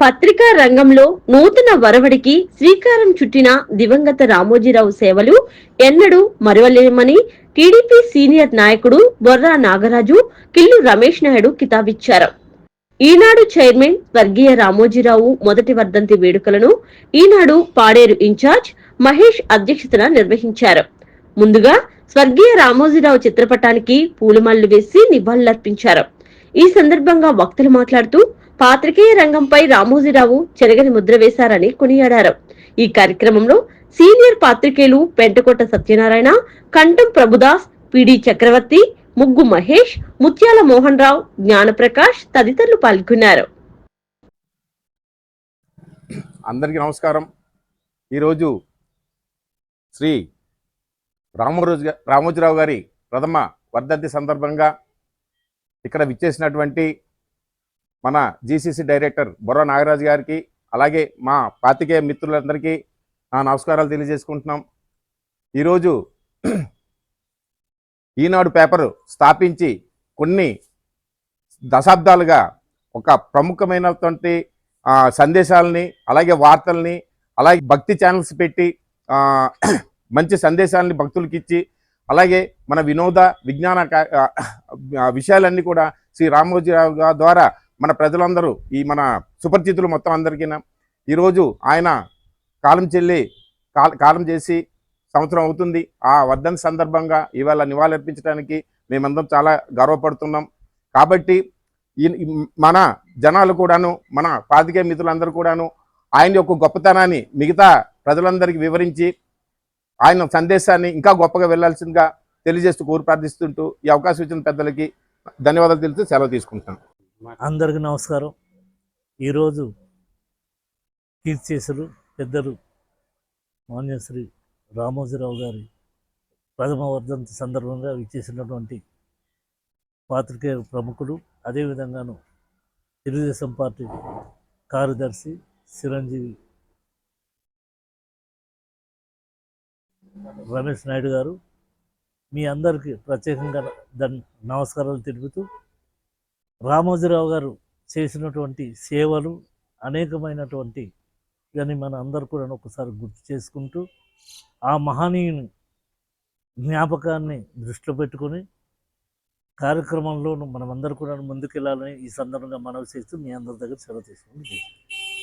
పత్రికా రంగంలో నూతన వరవడికి శ్రీకారం చుట్టిన దివంగత రామోజీరావు సేవలు ఎన్నడూ మరవలేమని టీడీపీ సీనియర్ నాయకుడు బొర్రా నాగరాజు కిల్లు రమేష్ నాయుడు కితాబిచ్చారు. ఈనాడు చైర్మన్ స్వర్గీయ రామోజీరావు మొదటి వర్ధంతి వేడుకలను ఈనాడు పాడేరు ఇన్ఛార్జ్ మహేష్ అధ్యక్షతన నిర్వహించారు. ముందుగా స్వర్గీయ రామోజీరావు చిత్రపటానికి పూలమాలలు వేసి నివాళులర్పించారు. ఈ సందర్భంగా వక్తలు మాట్లాడుతూ పాత్రికేయ రంగంపై రామోజీరావు చెరగని ముద్ర వేశారని కొనియాడారు. ఈ కార్యక్రమంలో సీనియర్ పాత్రికేయులు పెంటకోట సత్యనారాయణ కంఠం ప్రభుదాస్ పిడి చక్రవర్తి ముగ్గు మహేష్ ముత్యాల మోహన్ రావు జ్ఞానప్రకాష్ తదితరులు పాల్గొన్నారు. అందరికీ నమస్కారం. ఈరోజు శ్రీ రామరోజు రామోజీరావు గారి ప్రథమ వర్ధంతి సందర్భంగా ఇక్కడ విచ్చేసినటువంటి మన జీసీసీ డైరెక్టర్ బొర్ర నాగరాజు గారికి అలాగే మా పాతికేయ మిత్రులందరికీ నా నమస్కారాలు తెలియజేసుకుంటున్నాం. ఈరోజు ఈనాడు పేపర్ స్థాపించి కొన్ని దశాబ్దాలుగా ఒక ప్రముఖమైనటువంటి సందేశాలని అలాగే వార్తల్ని అలాగే భక్తి ఛానల్స్ పెట్టి మంచి సందేశాలని భక్తులకి ఇచ్చి అలాగే మన వినోద విజ్ఞాన విషయాలన్నీ కూడా శ్రీ రామోజీరావు గారి ద్వారా మన ప్రజలందరూ ఈ మన సుపరిచితులు మొత్తం అందరికీ ఈరోజు ఆయన కాలం చెల్లి కాల కాలం చేసి సంవత్సరం అవుతుంది. ఆ వర్ధన్ సందర్భంగా ఇవాళ నివాళులర్పించడానికి మేమందరం చాలా గర్వపడుతున్నాం. కాబట్టి ఈ మన జనాలు కూడాను మన పాతికే మిత్రులందరూ కూడాను ఆయన యొక్క గొప్పతనాన్ని మిగతా ప్రజలందరికీ వివరించి ఆయన సందేశాన్ని ఇంకా గొప్పగా వెళ్ళాల్సిందిగా తెలియజేస్తూ కోరు ప్రార్థిస్తుంటూ ఈ అవకాశం ఇచ్చిన పెద్దలకి ధన్యవాదాలు తెలుస్తూ సెలవు తీసుకుంటున్నాను అందరికి నమస్కారం. ఈరోజు కీర్తిశేషులు పెద్దలు మాన్యశ్రీ రామోజీరావు గారి ప్రథమ వర్ధంతి సందర్భంగా విచ్చేసినటువంటి పాత్రికేయ ప్రముఖులు అదేవిధంగాను తెలుగుదేశం పార్టీ కార్యదర్శి చిరంజీవి రమేష్ నాయుడు గారు మీ అందరికీ ప్రత్యేకంగా ధన్ నమస్కారాలు తెలుపుతూ రామోజీరావు గారు చేసినటువంటి సేవలు అనేకమైనటువంటి దాన్ని మన అందరు కూడా ఒకసారి గుర్తు చేసుకుంటూ ఆ మహనీయుని జ్ఞాపకాన్ని దృష్టిలో పెట్టుకొని కార్యక్రమంలోనూ మనమందరూ కూడా ముందుకెళ్ళాలని ఈ సందర్భంగా మనవి చేస్తూ మీ అందరి దగ్గర సెలవు తీసుకుంటుంది